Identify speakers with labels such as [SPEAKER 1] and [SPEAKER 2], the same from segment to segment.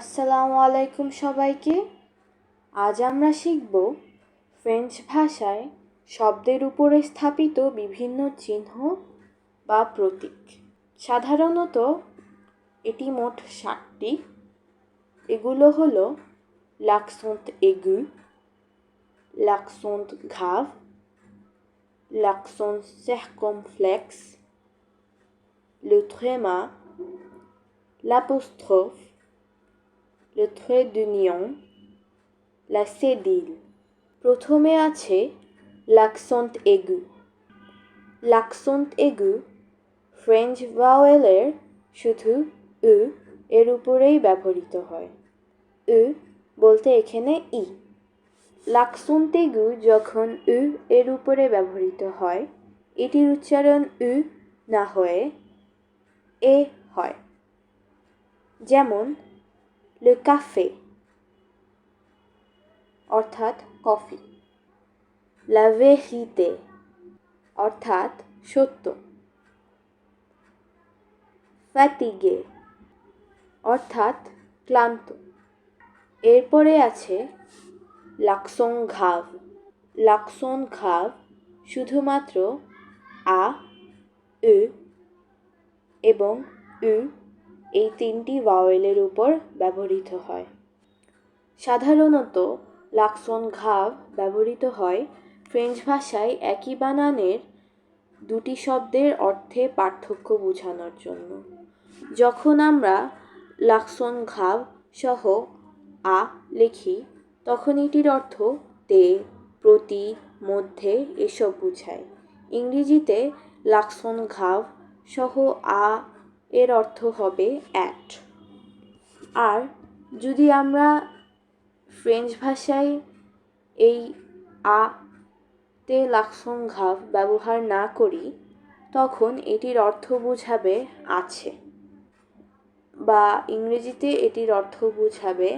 [SPEAKER 1] আসসালামু আলাইকুম সবাইকে। আজ আমরা শিখব ফ্রেঞ্চ ভাষায় শব্দের উপরে স্থাপিত বিভিন্ন চিহ্ন বা প্রতীক। সাধারণত এটি মোট ষাটটি এগুলো হলো l'accent aigu l'accent ঘাভ circonflexe le tréma l'apostrophe le trait d'union, la cédille. প্রথমে আছে l'accent aigu. L'accent aigu French ভাওয়েলের শুধু উ এর উপরেই ব্যবহৃত হয়। উ বলতে এখানে ই। Aigu যখন উ এর উপরে ব্যবহৃত হয়, এটির উচ্চারণ উ না হয়ে এ হয়। যেমন le café. অর্থাৎ কফি। La vérité. অর্থাৎ সত্য। Fatigué. অর্থাৎ ক্লান্ত। এরপরে আছে লাক্সং ঘাভ লাক্সন ঘাভ শুধুমাত্র আ উ এবং উ এই তিনটি ভাওয়েলের উপর ব্যবহৃত হয়। সাধারণত লাক্সন ঘাভ ব্যবহৃত হয়। ফ্রেঞ্চ ভাষায় একই বানানের দুটি শব্দের অর্থে পার্থক্য বোঝানোর জন্য। যখন আমরা লাক্সন ঘাভ সহ আ লিখি, তখন এটির অর্থ তে, প্রতি, মধ্যে এসব বোঝায়। ইংরেজিতে লাক্সন ঘাভ সহ আ এর অর্থ হবে অ্যাট আর যদি আমরা ফ্রেঞ্চ ভাষায় এই আ তে লাক্সন ঘাভ ব্যবহার না করি, তখন এটির অর্থ বোঝাবে আছে। বা ইংরেজিতে এটির অর্থ বোঝাবে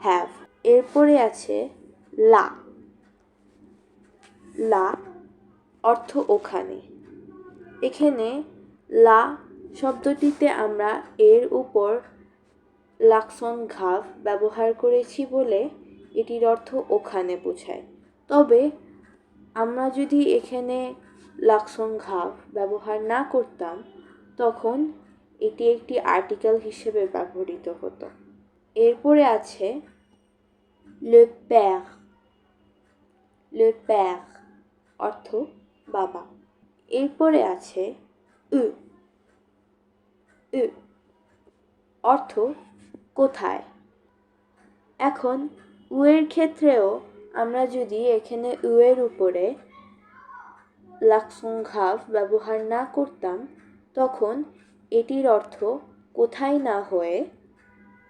[SPEAKER 1] হ্যাভ এরপরে আছে লা। লা অর্থ ওখানে। এখানে লা শব্দটিতে আমরা এর উপর লাক্সন ঘাভ ব্যবহার করেছি বলে এটির অর্থ ওখানে বোঝায়। তবে আমরা যদি এখানে লাক্সন ঘাভ ব্যবহার না করতাম, তখন এটি একটি আর্টিকেল হিসেবে ব্যবহৃত হতো। এরপরে আছে লে প্যার লে অর্থ বাবা। এরপরে আছে উ উ অর্থ কোথায়? এখন, উ এর ক্ষেত্রেও আমরা যদি এখানে উ এর উপরে লাক্সং ঘাভ ব্যবহার না করতাম, তখন এটির অর্থ কোথায় না হয়ে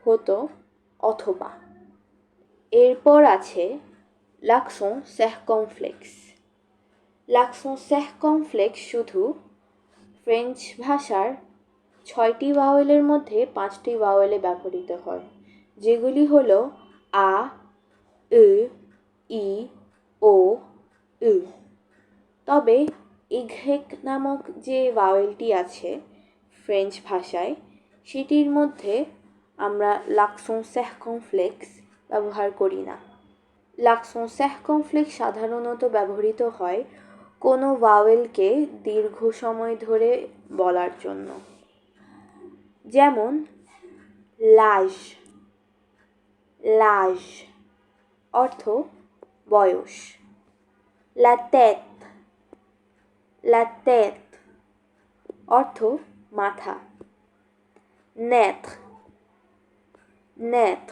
[SPEAKER 1] হতো অথবা। এরপর আছে লাক্সন সেহকমফ্লেক্স লাক্সন সেহকমফ্লেক্স শুধু ফ্রেঞ্চ ভাষার ছয়টি ভাওয়েলের মধ্যে পাঁচটি ভাওয়েলে ব্যবহৃত হয়, যেগুলি হল আ উ ই, ও, উ। তবে ইঘেক নামক যে ভাওয়েলটি আছে ফ্রেঞ্চ ভাষায়, সেটির মধ্যে আমরা লাক্সন সেহকমফ্লেক্স ব্যবহার করি না। লাকসং লাক্সন সেহকমফ্লেক্স সাধারণত ব্যবহৃত হয় কোনো ভাওয়েলকে দীর্ঘ সময় ধরে বলার জন্য। যেমন, লাশ লাশ, অর্থ বয়স লা ত্যাত লা ত্যাত অর্থ মাথা ন্যাথ ন্যাথ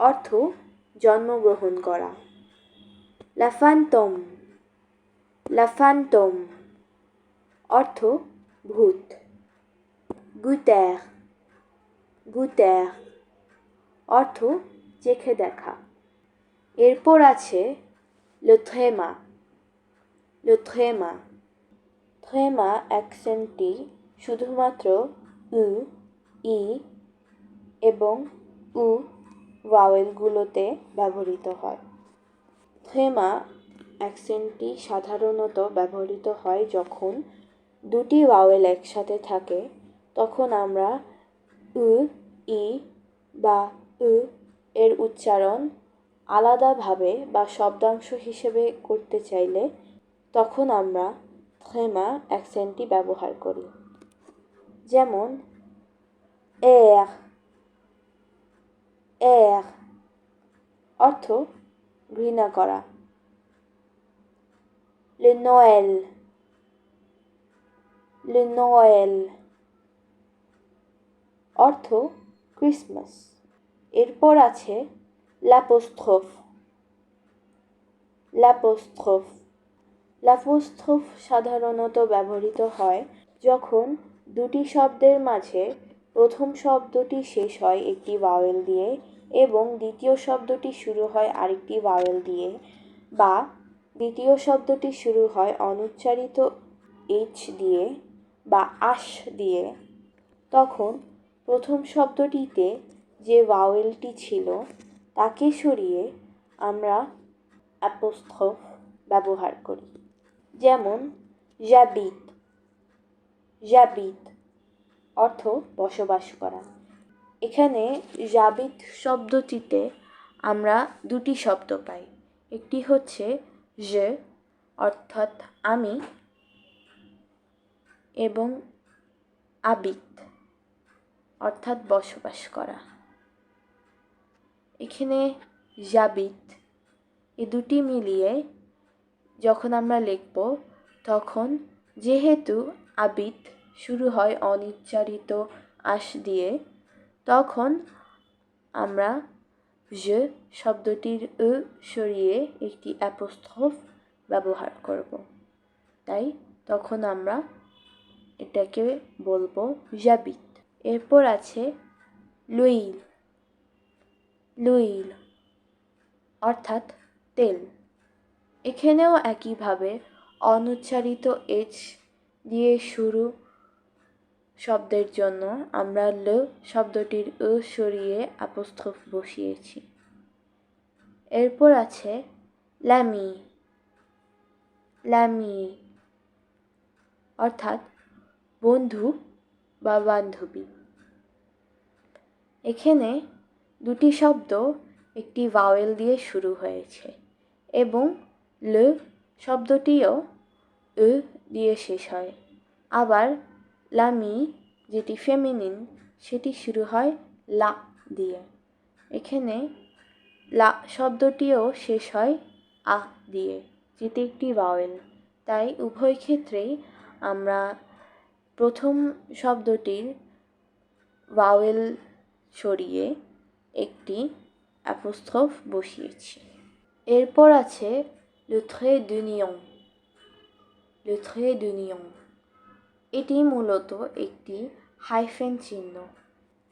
[SPEAKER 1] অর্থ জন্মগ্রহণ করা লা ফ্যান্টম লা ফ্যান্টম অর্থ ভূত। গুত্যার গুত্যার অর্থ চেখে দেখা। এরপর আছে le tréma tréma অ্যাকসেন্টটি শুধুমাত্র উ, ই এবং উ ওয়াওয়েলগুলোতে ব্যবহৃত হয়। থ্রেমা অ্যাকসেন্টটি সাধারণত ব্যবহৃত হয় যখন দুটি ওয়াওয়েল একসাথে থাকে তখন আমরা উ, ই বা উ এর উচ্চারণ আলাদাভাবে বা শব্দাংশ হিসেবে করতে চাইলে তখন আমরা থ্রেমা অ্যাকসেন্টটি ব্যবহার করি। যেমন, এর এর অর্থ ঘৃণা করা। le Noël অর্থ ক্রিসমাস। এরপর আছে l'apostrophe l'apostrophe l'apostrophe সাধারণত ব্যবহৃত হয় যখন দুটি শব্দের মাঝে প্রথম শব্দটি শেষ হয় একটি ভাওয়েল দিয়ে এবং দ্বিতীয় শব্দটি শুরু হয় আরেকটি ভাওয়েল দিয়ে বা দ্বিতীয় শব্দটি শুরু হয় অনুচ্চারিত এইচ দিয়ে বা আশ দিয়ে। তখন প্রথম শব্দটিতে যে ভাওয়েলটি ছিল, তাকে সরিয়ে আমরা অ্যাপোস্ট্রোফ ব্যবহার করি। যেমন জাবিত জাবিত অর্থ বসবাস করা। এখানে জাবিত শব্দটিতে আমরা দুটি শব্দ পাই। একটি হচ্ছে যে, অর্থাৎ আমি, এবং আবিত। অর্থাৎ বসবাস করা। এখানে জাবিত, এ দুটি মিলিয়ে যখন আমরা লিখব, তখন যেহেতু আবিত শুরু হয় অনিচ্চারিত আশ দিয়ে, তখন আমরা যে শব্দটির উ সরিয়ে একটি অ্যাপোস্ট্রোফ ব্যবহার করব। তাই তখন আমরা এটাকে বলব জাবিত। এরপর আছে লুইল। লুইল, অর্থাৎ তেল। এখানেও একইভাবে অনুচ্চারিত এইচ দিয়ে শুরু শব্দের জন্য আমরা ল শব্দটির উ সরিয়ে অ্যাপোস্ট্রোফ বসিয়েছি। এরপর আছে ল্যামি। ল্যামি, অর্থাৎ বন্ধু বা বান্ধবী। এখানে দুটি শব্দ একটি ভাওয়েল দিয়ে শুরু হয়েছে এবং ল শব্দটিও উ দিয়ে শেষ হয়। আবার লামি যেটি ফেমিনিন সেটি শুরু হয় লা দিয়ে। এখানে লা শব্দটিও শেষ হয় আ দিয়ে, যেটি একটি ভাওয়েল তাই উভয় ক্ষেত্রেই আমরা প্রথম শব্দটির ভাওয়েল সরিয়ে একটি অ্যাপোস্ট্রোফ বসিয়েছি। এরপর আছে d'union le trait d'union এটি মূলত একটি হাইফেন চিহ্ন।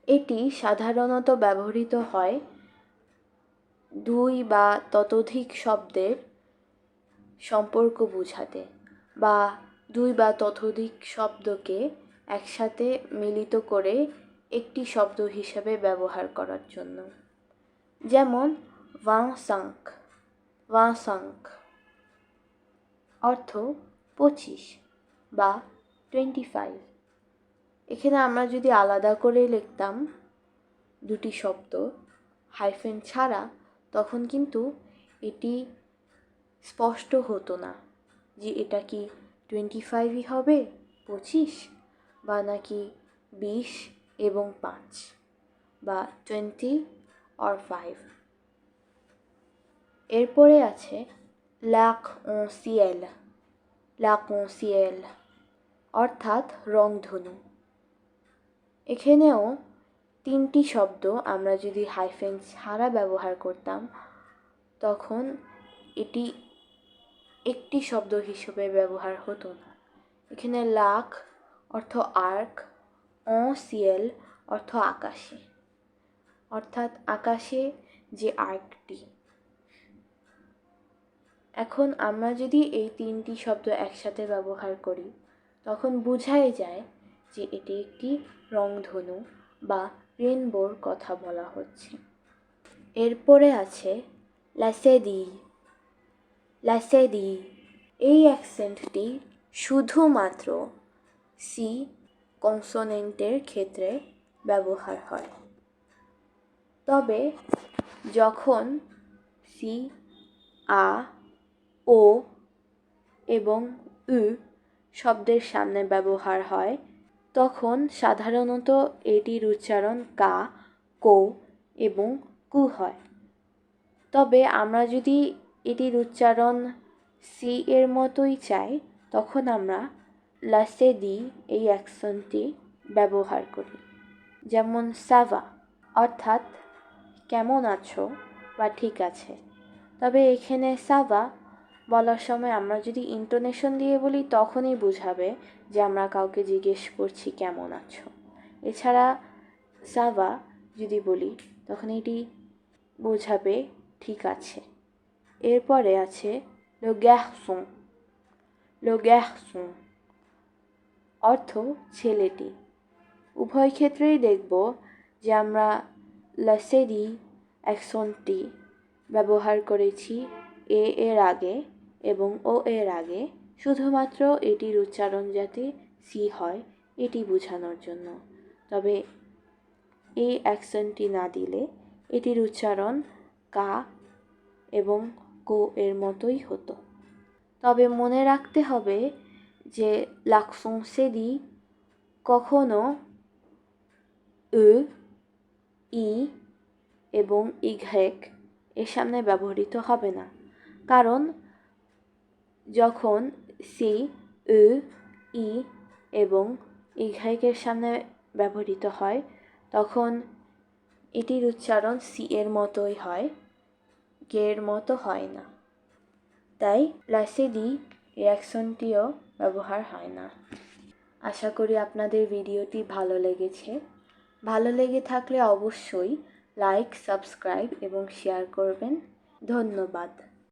[SPEAKER 1] এটি সাধারণত ব্যবহৃত হয় দুই বা ততোধিক শব্দের সম্পর্ক বোঝাতে বা দুই বা ততোধিক শব্দকে একসাথে মিলিত করে একটি শব্দ হিসাবে ব্যবহার করার জন্য। যেমন ভাঁসাঙ্ক ভাঁসাঙ্ক অর্থ পঁচিশ বা টোয়েন্টি ফাইভ এখানে আমরা যদি আলাদা করে লিখতাম দুটি শব্দ হাইফেন ছাড়া, তখন কিন্তু এটি স্পষ্ট হতো না যে এটা কি টোয়েন্টি ফাইভই হবে, পঁচিশ, বা নাকি বিশ এবং পাঁচ বা টোয়েন্টি অর ফাইভ এরপরে আছে লাক ও সিয়েল লাক ও সিয়েল অর্থাৎ রংধনু। এখানেও তিনটি শব্দ আমরা যদি হাইফেন ছাড়া ব্যবহার করতাম, তখন এটি একটি শব্দ হিসেবে ব্যবহার হতো না। এখানে লাখ অর্থ আর্ক অ সিয়েল অর্থ আকাশে, অর্থাৎ আকাশে যে আর্কটি। এখন আমরা যদি এই তিনটি শব্দ একসাথে ব্যবহার করি, তখন বোঝাই যায় যে এটি একটি রংধনু বা রেনবোর কথা বলা হচ্ছে। এরপরে আছে ল্যাসেদি ল্যাসেদি এই অ্যাকসেন্টটি শুধুমাত্র সি কনসোনেন্টের ক্ষেত্রে ব্যবহার হয়। তবে যখন সি আ, ও এবং উ শব্দের সামনে ব্যবহার হয়, তখন সাধারণত এটির উচ্চারণ কা, কো এবং কু হয়। তবে আমরা যদি এটির উচ্চারণ সি এর মতোই চাই, তখন আমরা লাসে দি এই অ্যাকশনটি ব্যবহার করি। যেমন, সাভা, অর্থাৎ, কেমন আছো? বা, ঠিক আছে। তবে এখানে সাভা বলার সময় আমরা যদি ইন্টোনেশন দিয়ে বলি, তখনই বোঝাবে যে আমরা কাউকে জিজ্ঞেস করছি, কেমন আছো? এছাড়া সাভা যদি বলি, তখন এটি বোঝাবে, ঠিক আছে। এরপরে আছে লো গ্যাহসুং লো গ্যাহসুং অর্থ ছেলেটি। উভয় ক্ষেত্রেই দেখব যে আমরা লাসেরি অ্যাকশনটি ব্যবহার করেছি এ এর আগে এবং ও এর আগে। শুধুমাত্র এটির উচ্চারণ যাতে সি হয়, এটি বোঝানোর জন্য। তবে এই অ্যাকশনটি না দিলে এটির উচ্চারণ কা এবং কো এর মতোই হতো। তবে মনে রাখতে হবে যে লাকসুং সেদি কখনো উ, ই এবং ইঘেক এর সামনে ব্যবহৃত হবে না। কারণ যখন সি, উ, ই এবং ইঘেকের সামনে ব্যবহৃত হয়, তখন এটির উচ্চারণ সি এর মতোই হয় এর মতো হয় না। তাই লাসেদি এই অ্যাকশনটিও ব্যবহার হয় না। আশা করি আপনাদের ভিডিওটি ভালো লেগেছে। ভালো লেগে থাকলে অবশ্যই লাইক, সাবস্ক্রাইব এবং শেয়ার করবেন। ধন্যবাদ।